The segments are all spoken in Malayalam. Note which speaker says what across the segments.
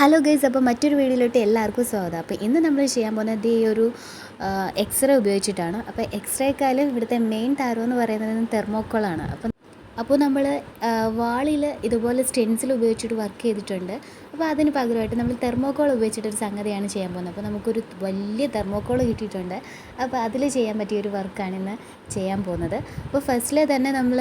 Speaker 1: ഹലോ ഗൈസ് അപ്പോൾ മറ്റൊരു വീഡിയോയിലോട്ട് എല്ലാവർക്കും സ്വാഗതം. അപ്പോൾ ഇന്ന് നമ്മൾ ചെയ്യാൻ പോകുന്നത് ഈ ഒരു എക്സ്റേ ഉപയോഗിച്ചിട്ടാണ്. അപ്പോൾ എക്സ്റേക്കാളും ഇവിടുത്തെ മെയിൻ താരം എന്ന് പറയുന്നത് തെർമോക്കോളാണ് അപ്പം അപ്പോൾ നമ്മൾ വാളിൽ ഇതുപോലെ സ്റ്റെൻസിൽ ഉപയോഗിച്ചിട്ട് വർക്ക് ചെയ്തിട്ടുണ്ട്. അപ്പോൾ അതിന് പകരമായിട്ട് നമ്മൾ തെർമോക്കോൾ ഉപയോഗിച്ചിട്ടൊരു സംഗതിയാണ് ചെയ്യാൻ പോകുന്നത്. അപ്പോൾ നമുക്കൊരു വലിയ തെർമോക്കോൾ കിട്ടിയിട്ടുണ്ട്. അപ്പോൾ അതിൽ ചെയ്യാൻ പറ്റിയ ഒരു വർക്കാണ് ഇന്ന് ചെയ്യാൻ പോകുന്നത്. അപ്പോൾ ഫസ്റ്റിലെ തന്നെ നമ്മൾ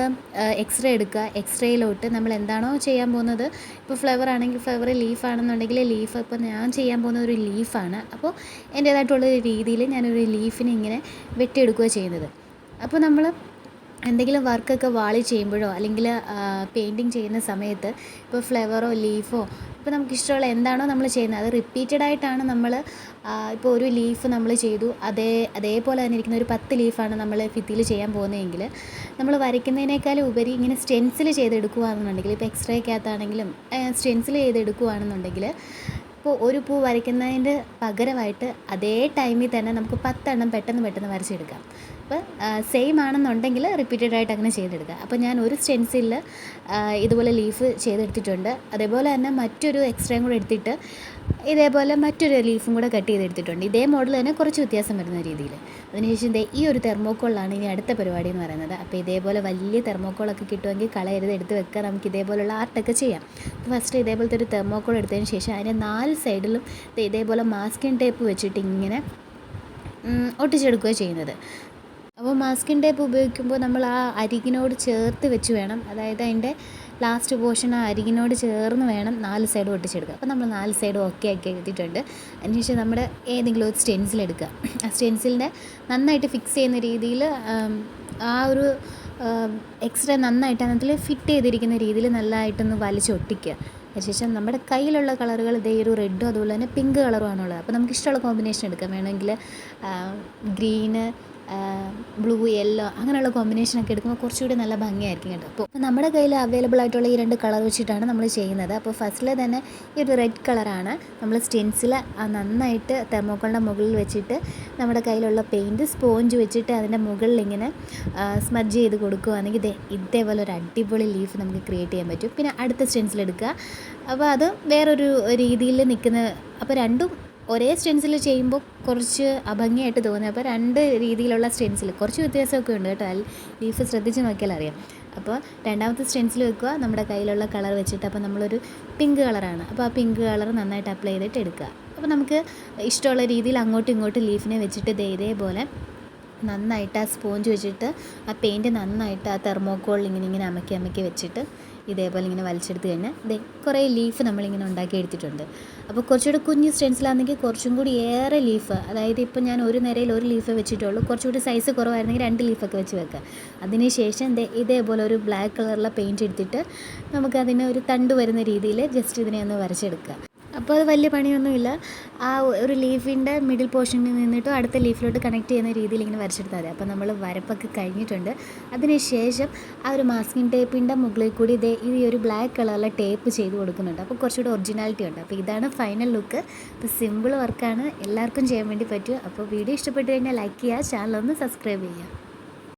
Speaker 1: എക്സ്റേ എടുക്കുക. എക്സ്റേയിലോട്ട് നമ്മൾ എന്താണോ ചെയ്യാൻ പോകുന്നത്. ഇപ്പോൾ ഫ്ലവർ ആണെങ്കിൽ ഫ്ലവർ ലീഫ് ആണെന്നുണ്ടെങ്കിൽ ലീഫ് ഇപ്പോൾ ഞാൻ ചെയ്യാൻ പോകുന്ന ഒരു ലീഫാണ്. അപ്പോൾ എന്റേതായിട്ടുള്ള രീതിയിൽ ഞാനൊരു ലീഫിനെ ഇങ്ങനെ വെട്ടിയെടുക്കുക ചെയ്യുന്നത്. അപ്പോൾ നമ്മൾ എന്തെങ്കിലും വർക്കൊക്കെ വാളി ചെയ്യുമ്പോഴോ അല്ലെങ്കിൽ പെയിന്റിങ് ചെയ്യുന്ന സമയത്ത് ഇപ്പോൾ ഫ്ലവറോ ലീഫോ ഇപ്പോൾ നമുക്ക് ഇഷ്ടമുള്ള എന്താണോ നമ്മൾ ചെയ്യുന്നത് അത് റിപ്പീറ്റഡ് ആയിട്ടാണ് നമ്മൾ ഇപ്പോൾ ഒരു ലീഫ് നമ്മൾ ചെയ്തു അതേ അതേപോലെ തന്നെ ഇരിക്കുന്ന ഒരു പത്ത് ലീഫാണ് നമ്മൾ ഫിത്തിൽ ചെയ്യാൻ പോകുന്നതെങ്കിൽ നമ്മൾ വരയ്ക്കുന്നതിനേക്കാളും ഉപരി ഇങ്ങനെ സ്റ്റെൻസിൽ ചെയ്തെടുക്കുകയാണെന്നുണ്ടെങ്കിൽ ഇപ്പോൾ എക്സ്റേക്കകത്താണെങ്കിലും സ്റ്റെൻസിൽ ചെയ്തെടുക്കുകയാണെന്നുണ്ടെങ്കിൽ ഇപ്പോൾ ഒരു പൂ വരയ്ക്കുന്നതിന്റെ പകരമായിട്ട് അതേ ടൈമിൽ തന്നെ നമുക്ക് പത്തെണ്ണം പെട്ടെന്ന് പെട്ടെന്ന് വരച്ചെടുക്കാം. അപ്പോൾ സെയിം ആണെന്നുണ്ടെങ്കിൽ റിപ്പീറ്റഡ് ആയിട്ട് അങ്ങനെ ചെയ്തെടുക്കുക. അപ്പോൾ ഞാൻ ഒരു സ്റ്റെൻസിലിൽ ഇതുപോലെ ലീഫ് ചെയ്തെടുത്തിട്ടുണ്ട്. അതേപോലെ തന്നെ മറ്റൊരു എക്സ്ട്രയും കൂടെ എടുത്തിട്ട് ഇതേപോലെ മറ്റൊരു ലീഫും കൂടെ കട്ട് ചെയ്തെടുത്തിട്ടുണ്ട്. ഇതേ മോഡൽ തന്നെ കുറച്ച് വ്യത്യാസം വരുന്ന രീതിയിൽ. അതിനുശേഷം ദേ ഈ ഒരു തെർമോക്കോളാണ് ഇനി അടുത്ത പരിപാടി എന്ന് പറയുന്നത്. അപ്പോൾ ഇതേപോലെ വലിയ തെർമോക്കോളൊക്കെ കിട്ടുമെങ്കിൽ കളയരുത് എടുത്ത് വെക്കുക. നമുക്ക് ഇതേപോലുള്ള ആർട്ടൊക്കെ ചെയ്യാം. ഫസ്റ്റ് ഇതേപോലത്തെ ഒരു തെർമോക്കോൾ എടുത്തതിന് ശേഷം അതിന്റെ നാല് സൈഡിലും ഇതേപോലെ മാസ്കിൻ ടേപ്പ് വെച്ചിട്ട് ഇങ്ങനെ ഒട്ടിച്ചെടുക്കുകയാണ് ചെയ്യുന്നത്. അപ്പോൾ മാസ്കിൻ ടേപ്പ് ഉപയോഗിക്കുമ്പോൾ നമ്മൾ ആ അരികിനോട് ചേർത്ത് വെച്ച് വേണം. അതായത് അതിന്റെ ലാസ്റ്റ് പോർഷൻ ആ അരികിനോട് ചേർന്ന് വേണം നാല് സൈഡും ഒട്ടിച്ചെടുക്കുക അപ്പോൾ നമ്മൾ നാല് സൈഡും ഓക്കെ ആക്കി എഴുതിയിട്ടുണ്ട് അതിനുശേഷം നമ്മുടെ ഏതെങ്കിലും ഒരു സ്റ്റെൻസിൽ എടുക്കുക. ആ സ്റ്റെൻസിലിനെ നന്നായിട്ട് ഫിക്സ് ചെയ്യുന്ന രീതിയിൽ ആ ഒരു എക്സ്ട്രാ നന്നായിട്ട് അതിൽ ഫിറ്റ് ചെയ്തിരിക്കുന്ന രീതിയിൽ നല്ലതായിട്ടൊന്ന് വലിച്ചൊട്ടിക്കുക അതിനുശേഷം നമ്മുടെ കയ്യിലുള്ള കളറുകൾ ഇതേ ഒരു റെഡും അതുപോലെ തന്നെ പിങ്ക് കളറുമാണുള്ളത് അപ്പോൾ നമുക്ക് ഇഷ്ടമുള്ള കോമ്പിനേഷൻ എടുക്കാം. വേണമെങ്കിൽ ഗ്രീന് ബ്ലൂ യെല്ലോ അങ്ങനെയുള്ള കോമ്പിനേഷനൊക്കെ എടുക്കുമ്പോൾ കുറച്ചുകൂടി നല്ല ഭംഗിയായിരിക്കും കേട്ടോ. അപ്പോൾ നമ്മുടെ കയ്യിൽ അവൈലബിൾ ആയിട്ടുള്ള ഈ രണ്ട് കളർ വെച്ചിട്ടാണ് നമ്മൾ ചെയ്യുന്നത്. അപ്പോൾ ഫസ്റ്റിൽ തന്നെ ഈ ഒരു റെഡ് കളറാണ് നമ്മൾ സ്റ്റെൻസിൽ നന്നായിട്ട് തെർമോക്കോളിന്റെ മുകളിൽ വെച്ചിട്ട് നമ്മുടെ കയ്യിലുള്ള പെയിന്റ് സ്പോഞ്ച് വെച്ചിട്ട് അതിന്റെ മുകളിൽ ഇങ്ങനെ സ്മജ് ചെയ്ത് കൊടുക്കുകയാണെങ്കിൽ ഇതേ ഇതേപോലെ ഒരു അടിപൊളി ലീഫ് നമുക്ക് ക്രിയേറ്റ് ചെയ്യാൻ പറ്റും. പിന്നെ അടുത്ത സ്റ്റെൻസിൽ എടുക്കുക. അപ്പോൾ അത് വേറൊരു രീതിയിൽ നിൽക്കുന്ന അപ്പോൾ രണ്ടും ഒരേ സ്റ്റെൻസിൽ ചെയ്യുമ്പോൾ കുറച്ച് അഭംഗിയായിട്ട് തോന്നി. അപ്പോൾ രണ്ട് രീതിയിലുള്ള സ്റ്റെൻസിൽ കുറച്ച് വ്യത്യാസമൊക്കെ ഉണ്ട് കേട്ടോ. ലീഫ് ശ്രദ്ധിച്ച് നോക്കിയാൽ അറിയാം. അപ്പോൾ രണ്ടാമത്തെ സ്റ്റെൻസിൽ വെക്കുക. നമ്മുടെ കയ്യിലുള്ള കളർ വെച്ചിട്ട് അപ്പോൾ നമ്മളൊരു പിങ്ക് കളറാണ്. അപ്പോൾ ആ പിങ്ക് കളർ നന്നായിട്ട് അപ്ലൈ ചെയ്തിട്ട് എടുക്കുക. അപ്പോൾ നമുക്ക് ഇഷ്ടമുള്ള രീതിയിൽ അങ്ങോട്ടും ഇങ്ങോട്ടും ലീഫിനെ വെച്ചിട്ട് ഇതേ ഇതേപോലെ നന്നായിട്ട് ആ സ്പോഞ്ച് വെച്ചിട്ട് ആ പെയിന്റ് നന്നായിട്ട് ആ തെർമോക്കോളിൽ ഇങ്ങനെ ഇങ്ങനെ അമക്കി അമക്കി വെച്ചിട്ട് ഇതേപോലെ ഇങ്ങനെ വലിച്ചെടുത്ത് കഴിഞ്ഞാൽ ഇതേ കുറേ ലീഫ് നമ്മളിങ്ങനെ ഉണ്ടാക്കി എടുത്തിട്ടുണ്ട്. അപ്പോൾ കുറച്ചുകൂടി കുഞ്ഞ് സ്റ്റെൻസിലാണെങ്കിൽ കുറച്ചും കൂടി ഏറെ ലീഫ് അതായത് ഇപ്പോൾ ഞാൻ ഒരു നിരയിൽ ഒരു ലീഫ് വെച്ചിട്ടുള്ളൂ. കുറച്ചുകൂടി സൈസ് കുറവായിരുന്നെങ്കിൽ രണ്ട് ലീഫൊക്കെ വെച്ച് വെക്കുക അതിനുശേഷം ഇതേപോലെ ഒരു ബ്ലാക്ക് കളറിലെ പെയിന്റ് എടുത്തിട്ട് നമുക്കതിനെ ഒരു തണ്ട് വരുന്ന രീതിയിൽ ജസ്റ്റ് ഇതിനെ ഒന്ന് വരച്ചെടുക്കുക. അപ്പോൾ അത് വലിയ പണിയൊന്നുമില്ല. ആ ഒരു ലീഫിന്റെ മിഡിൽ പോർഷനിൽ നിന്നിട്ട് അടുത്ത ലീഫിലോട്ട് കണക്ട് ചെയ്യുന്ന രീതിയിൽ ഇങ്ങനെ വരച്ചെടുത്താൽ മതി. അപ്പോൾ നമ്മൾ വരപ്പൊക്കെ കഴിഞ്ഞിട്ടുണ്ട്. അതിനുശേഷം ആ ഒരു മാസ്കിംഗ് ടേപ്പിന്റെ മുകളിൽ കൂടി ഇതേ ഈ ഒരു ബ്ലാക്ക് കളറിലെ ടേപ്പ് ചെയ്ത് കൊടുക്കുന്നുണ്ട്. അപ്പോൾ കുറച്ചുകൂടി ഒറിജിനാലിറ്റി ഉണ്ട്. അപ്പോൾ ഇതാണ് ഫൈനൽ ലുക്ക് അപ്പോൾ സിമ്പിൾ വർക്കാണ് എല്ലാവർക്കും ചെയ്യാൻ വേണ്ടി പറ്റും. അപ്പോൾ വീഡിയോ ഇഷ്ടപ്പെട്ട് കഴിഞ്ഞാൽ ലൈക്ക് ചെയ്യുക ചാനൽ ഒന്ന് സബ്സ്ക്രൈബ് ചെയ്യുക.